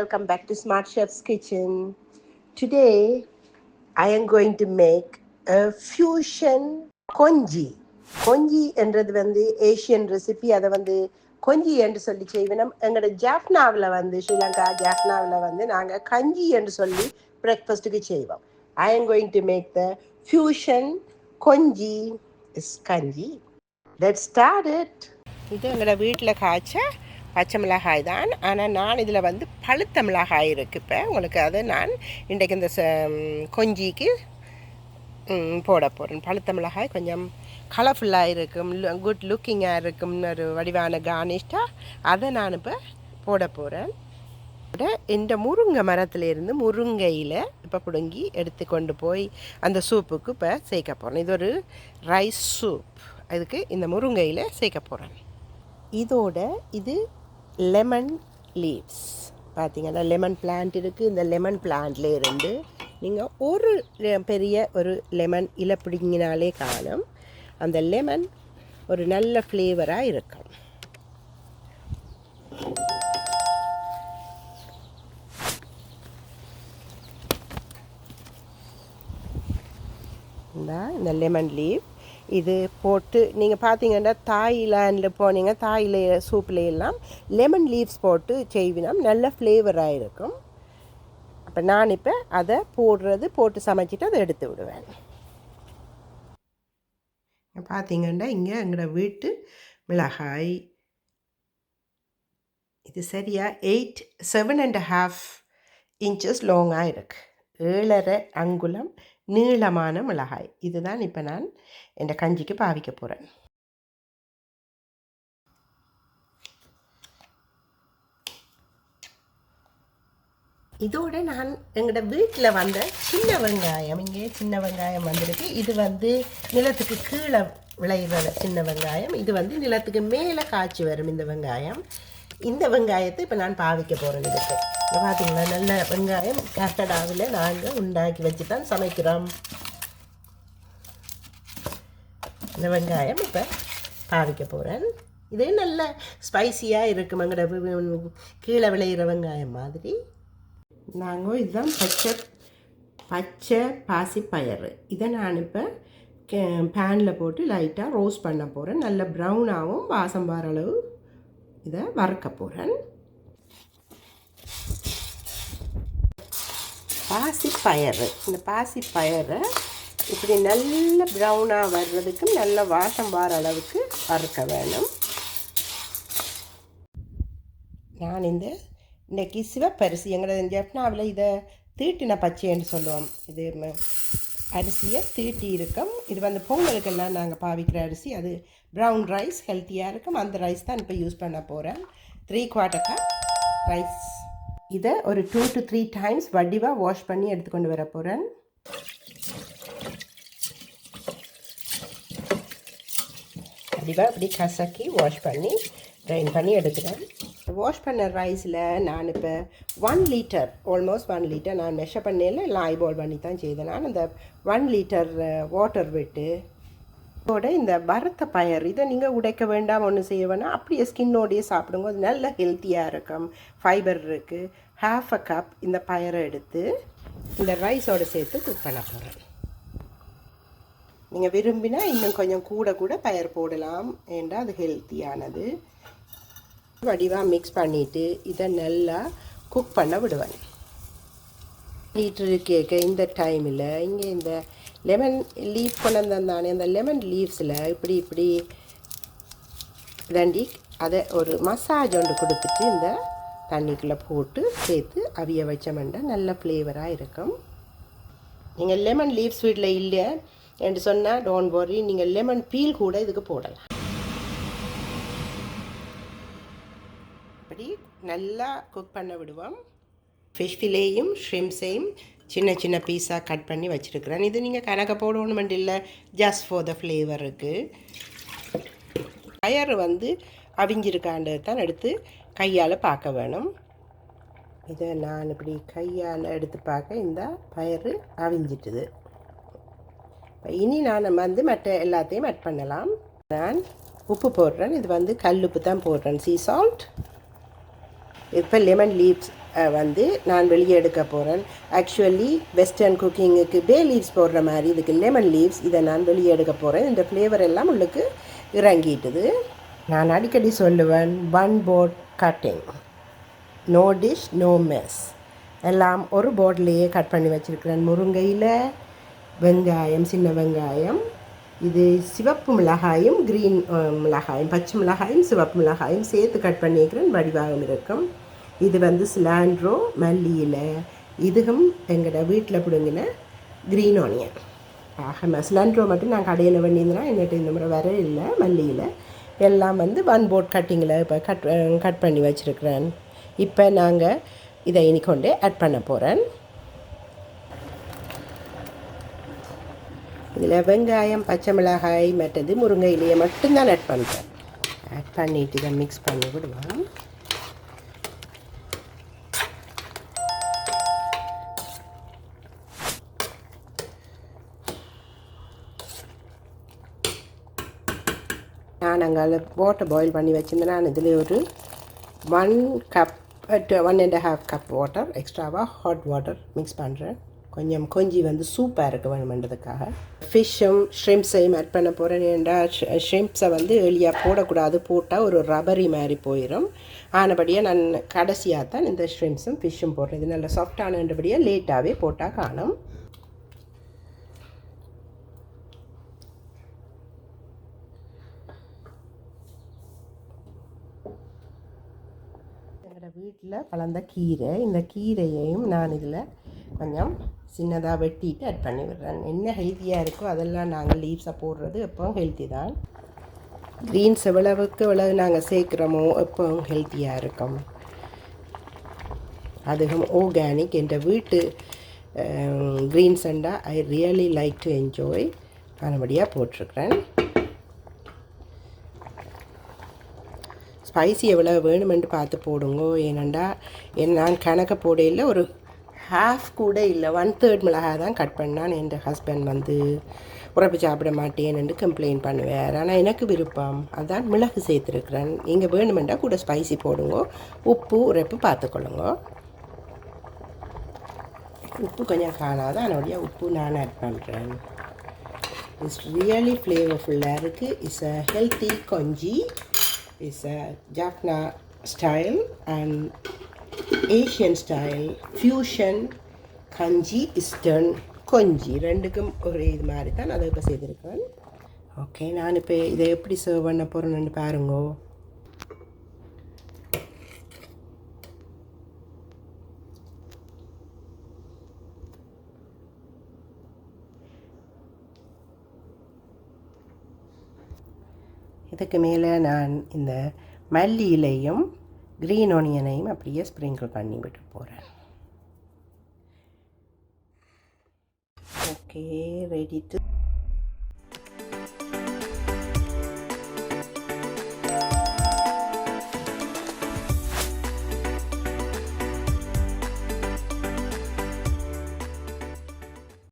welcome back to Smart Chef's Kitchen. Today, I am going to make a fusion konji. konji என்றது வந்து Asian recipe அதை வந்து கொஞ்சி என்று சொல்லி செய்வினோம் எங்களோட ஜாஃப்னாவில் வந்து ஸ்ரீலங்கா ஜாஃப்னாவில் வந்து நாங்கள் கஞ்சி என்று சொல்லி பிரேக்ஃபாஸ்ட்டுக்கு செய்வோம். I am going to make the fusion konji is kanji. Let start it இது எங்களோட வீட்டில் காய்ச்ச பச்சை மிளகாய் தான். ஆனால் நான் இதில் வந்து பழுத்த மிளகாய் இருக்குது இப்போ. உங்களுக்கு அதை நான் இன்றைக்கு இந்த ச கொஞ்சிக்கு போட போகிறேன் பழுத்த மிளகாய் கொஞ்சம் கலர்ஃபுல்லாக இருக்கும் குட் லுக்கிங்காக இருக்கும்னு ஒரு வடிவான கார்னிஷ்டாக அதை நான் இப்போ போட போகிறேன் இந்த முருங்கை மரத்துலேருந்து முருங்கையில் இப்போ பிடுங்கி எடுத்து கொண்டு போய் அந்த சூப்புக்கு இப்போ சேர்க்க போகிறேன் இது ஒரு ரைஸ் சூப் அதுக்கு இந்த முருங்கையில் சேர்க்க போகிறேன் இதோட இது லெமன் லீவ்ஸ் பார்த்தீங்கன்னா லெமன் பிளான்ட் இருக்குது இந்த லெமன் பிளான்ட்ல இருந்து நீங்கள் ஒரு பெரிய ஒரு லெமன் இலை பிடிங்கினாலே காணும். அந்த லெமன் ஒரு நல்ல ஃப்ளேவராக இருக்கும். இந்த லெமன் லீவ் இது போட்டு நீங்கள் பார்த்தீங்கன்னா தாய்லாண்டில் போனீங்க தாயில சூப்பில் எல்லாம் லெமன் லீவ்ஸ் போட்டு செய்வினா நல்ல ஃப்ளேவராக இருக்கும். அப்போ நான் இப்போ அதை போடுறது போட்டு சமைச்சிட்டு அதை எடுத்து விடுவேன். பார்த்தீங்கன்னா இங்கே எங்களோட வீட்டு மிளகாய். இது சரியா eight seven and half inches லாங்காக இருக்குது ஏழரை அங்குலம் நீளமான மிளகாய். இதுதான் இப்போ நான் என் கஞ்சிக்கு பாவிக்க போகிறேன் இதோட நான் எங்களோட வீட்டில் வந்த சின்ன வெங்காயம் இங்கே சின்ன வெங்காயம் வந்திருக்கு. இது வந்து நிலத்துக்கு கீழே விளைகிற சின்ன வெங்காயம். இது வந்து நிலத்துக்கு மேலே காய்ச்சி வரும் இந்த வெங்காயம். இந்த வெங்காயத்தை இப்போ நான் பாவிக்க போகிறேன் இதுக்கு. இங்கே பார்த்தீங்களா நல்ல வெங்காயம் கட்டடாவில் நாங்கள் உண்டாக்கி வச்சு தான் சமைக்கிறோம் இந்த வெங்காயம் இப்போ பாவிக்க போகிறேன் இதே நல்ல ஸ்பைசியாக இருக்கும் எங்களோட கீழே விளையிற வெங்காயம் மாதிரி நாங்கள் இதுதான் பச்சை பச்சை பாசிப்பயறு இதை நான் இப்போ பேனில் போட்டு லைட்டாக ரோஸ்ட் பண்ண போகிறேன் நல்ல ப்ரௌனாகவும் வாசம் வர அளவு இதை வறுக்க போகிறேன் பாசிப்பயறு. இந்த பாசிப்பயரை இப்படி நல்ல ப்ரௌனாக வர்றதுக்கு நல்ல வாசம் வர அளவுக்கு வறுக்க வேணும். நான் இந்த இன்றைக்கி சிவப்பரிசி எங்களோட ஜெஃப்னாவில் இதை தீட்டின பச்சைன்னு சொல்லுவோம். இது அரிசியை தீட்டி இருக்கும். இது வந்து பொங்கலுக்கெல்லாம் நாங்கள் பாவிக்கிற அரிசி. அது ப்ரௌன் ரைஸ் ஹெல்த்தியாக இருக்கும். அந்த ரைஸ் தான் இப்போ யூஸ் பண்ண போகிறேன் த்ரீ குவார்ட்டர் கப் ரைஸ் இதை ஒரு டூ டு த்ரீ டைம்ஸ் வடிவாக வாஷ் பண்ணி எடுத்துக்கொண்டு வர போகிறேன் வடிவாக அப்படி கசக்கி வாஷ் பண்ணி ட்ரைன் பண்ணி எடுத்துக்கிறேன் வாஷ் பண்ண ரைஸில் நான் இப்போ one litre almost one litre நான் மெஷர் பண்ணல எல்லாம் ஐபால் பண்ணி தான் செய்தேன். நான் அந்த ஒன் லிட்டர் வாட்டர் விட்டு இதோட இந்த வறுத்த பயர் இதை நீங்கள் உடைக்க வேண்டாம் ஒன்று செய்ய வேணாம். அப்படியே ஸ்கின்னோடையே சாப்பிடுங்க அது நல்ல ஹெல்த்தியாக இருக்கும். ஃபைபர் இருக்குது ஹாஃப் அ கப் இந்த பயரை எடுத்து இந்த ரைஸோட சேர்த்து குக் பண்ண போகிறேன் நீங்கள் விரும்பினா இன்னும் கொஞ்சம் கூட கூட பயர் போடலாம். ஏண்டா அது ஹெல்த்தியானது வடிவாக மிக்ஸ் பண்ணிவிட்டு இதை நல்லா குக் பண்ண விடுவேன். லிட்டரு கேட்க இந்த டைமில் இங்கே இந்த லெமன் லீஃப் கொண்டு வந்தானே அந்த லெமன் லீவ்ஸில் இப்படி இப்படி தண்டி அதை ஒரு மசாஜ் ஒன்று கொடுத்துட்டு இந்த தண்ணிக்குள்ளே போட்டு சேர்த்து அவிய வச்சமெண்டா நல்ல ஃப்ளேவராக இருக்கும். நீங்கள் லெமன் லீவ்ஸ் வீட்டில் இல்லை என்று சொன்னால் டோன்ட் வரி நீங்கள் லெமன் பீல் கூட இதுக்கு போடலாம். இப்படி நல்லா குக் பண்ண விடுவோம். ஃபிஷ் ஃபிலேயும் ஷ்ரிம்ஸையும் சின்ன சின்ன பீஸாக கட் பண்ணி வச்சுருக்கிறேன். இது நீங்கள் கணக்க போடணுமெண்ட் இல்லை ஜஸ்ட் ஃபார் த ஃப்ளேவர் இருக்குது பயறு வந்து அவிஞ்சிருக்கான்றது தான் எடுத்து கையால் பார்க்க வேணும். இதை நான் இப்படி கையால் எடுத்து பார்க்க இந்த பயறு அவிஞ்சிட்டுது. இனி நான் வந்து மற்ற எல்லாத்தையும் ஆட் பண்ணலாம். நான் உப்பு போடுறேன். இது வந்து கல் உப்பு தான் போடுறேன். சீ சால்ட் இப்போ லெமன் லீவ்ஸ் வந்து நான் வெளியே எடுக்க போகிறேன் ஆக்சுவலி வெஸ்டர்ன் குக்கிங்குக்கு பே லீவ்ஸ் போடுற மாதிரி இதுக்கு லெமன் லீவ்ஸ் இதை நான் வெளியே எடுக்க போகிறேன் இந்த ஃப்ளேவர் எல்லாம் உள்ளுக்கு இறங்கிட்டுது. நான் அடிக்கடி சொல்லுவேன் one board cutting no dish no mess எல்லாம் ஒரு போர்ட்லேயே கட் பண்ணி வச்சுருக்கிறேன். முருங்கையில் வெங்காயம் சின்ன வெங்காயம். இது சிவப்பு மிளகாயும் க்ரீன் மிளகாயும் பச்சை மிளகாயும் சிவப்பு மிளகாயும் சேர்த்து கட் பண்ணியிருக்கிறேன். வடிவாகவும் இருக்கும். இது வந்து சிலாண்ட்ரோ மல்லியில் இதுவும் எங்களோட வீட்டில் பிடுங்கின க்ரீன் ஆனியன் ஆக சிலாண்ட்ரோ மட்டும் நான் கடையில் பண்ணியிருந்தேன் என்கிட்ட இந்த முறை வர இல்லை மல்லியில் எல்லாம் வந்து ஒன் போர்ட் கட்டிங்கில் இப்போ கட் கட் பண்ணி வச்சுருக்கிறேன். இப்போ நாங்கள் இதை இனிக்கொண்டு ஆட் பண்ண போகிறேன் இதில் வெங்காயம் பச்சை மிளகாய் மற்றது முருங்கை இலையை மட்டும்தான் ஆட் பண்ணுறேன் ஆட் பண்ணிவிட்டு இதை மிக்ஸ் பண்ணி விடுவோம். நான் அங்கே வாட்டர் பாயில் பண்ணி வச்சுருந்தேன். நான் இதில் ஒரு one cup one and half cup water எக்ஸ்ட்ராவாக ஹாட் வாட்டர் மிக்ஸ் பண்ணுறேன் கொஞ்சம் கொஞ்சி வந்து சூப்பாக இருக்க வேணுமென்றதுக்காக ஃபிஷ்ஷும் ஷ்ரிம்ஸையும் ஆட் பண்ண போகிறேன் ஏன்டா ஷ்ரிம்ப்ஸை uh, வந்து எளியாக போடக்கூடாது. போட்டால் ஒரு ரப்பரி மாதிரி போயிடும் ஆனபடியாக நான் கடைசியாக தான் இந்த ஷ்ரிம்ப்ஸும் ஃபிஷ்ஷும் போடுறேன். இது நல்லா சாஃப்டானபடியாக லேட்டாகவே போட்டால் காணும். வீட்டில் வளர்ந்த கீரை. இந்த கீரையையும் நான் இதில் கொஞ்சம் சின்னதாக வெட்டிட்டு ஆட் பண்ணி விடுறேன். என்ன ஹெல்த்தியாக இருக்கோ அதெல்லாம் நாங்கள் லீவ்ஸை போடுறது எப்போவும் ஹெல்த்தி தான். க்ரீன்ஸ் எவ்வளவுக்கு எவ்வளவு நாங்கள் சேர்க்குறோமோ எப்போவும் ஹெல்த்தியாக இருக்கும். அதுவும் ஆர்கானிக் என்ற வீட்டு greens and I really like to enjoy நல்லபடியாக போட்டிருக்கிறேன். ஸ்பைசி எவ்வளோ வேணுமென்று பார்த்து போடுங்க. ஏனண்டா என் நான் கணக்கு போடையில் ஒரு ஹாஃப் கூட இல்லை ஒன் தேர்ட் மிளகாய் தான் கட் பண்ணான் என் ஹஸ்பண்ட் வந்து. உரப்பு சாப்பிட மாட்டேன்னு கம்ப்ளைண்ட் பண்ணுவார். ஆனால் எனக்கு விருப்பம். அதான் மிளகு சேர்த்துருக்குறேன். நீங்கள் வேணுமெண்டா கூட ஸ்பைசி போடுங்க. உப்பு உரைப்பு பார்த்துக்கொள்ளுங்க உப்பு கொஞ்சம் காணாத அதனுடைய உப்பு நான் ஆட் பண்ணுறேன் இட்ஸ் ரியலி ஃப்ளேவர்ஃபுல்லாக இருக்குது it's a healthy konji is a Jaffna style and Asian style fusion கஞ்சி இஸ்டர்ன் கொஞ்சி ரெண்டுக்கும் ஒரு இது மாதிரி தான் அதை இப்போ செய்திருக்கேன் ஓகே நான் இப்போ இதை எப்படி சர்வ் பண்ண போகிறேன்னு பாருங்கோ. இதுக்கு மேலே நான் இந்த மல்லி இலையும் க்ரீன் ஒனியனையும் அப்படியே ஸ்ப்ரிங்கிள் பண்ணி விட்டு போகிறேன் ஓகே ரெடி டு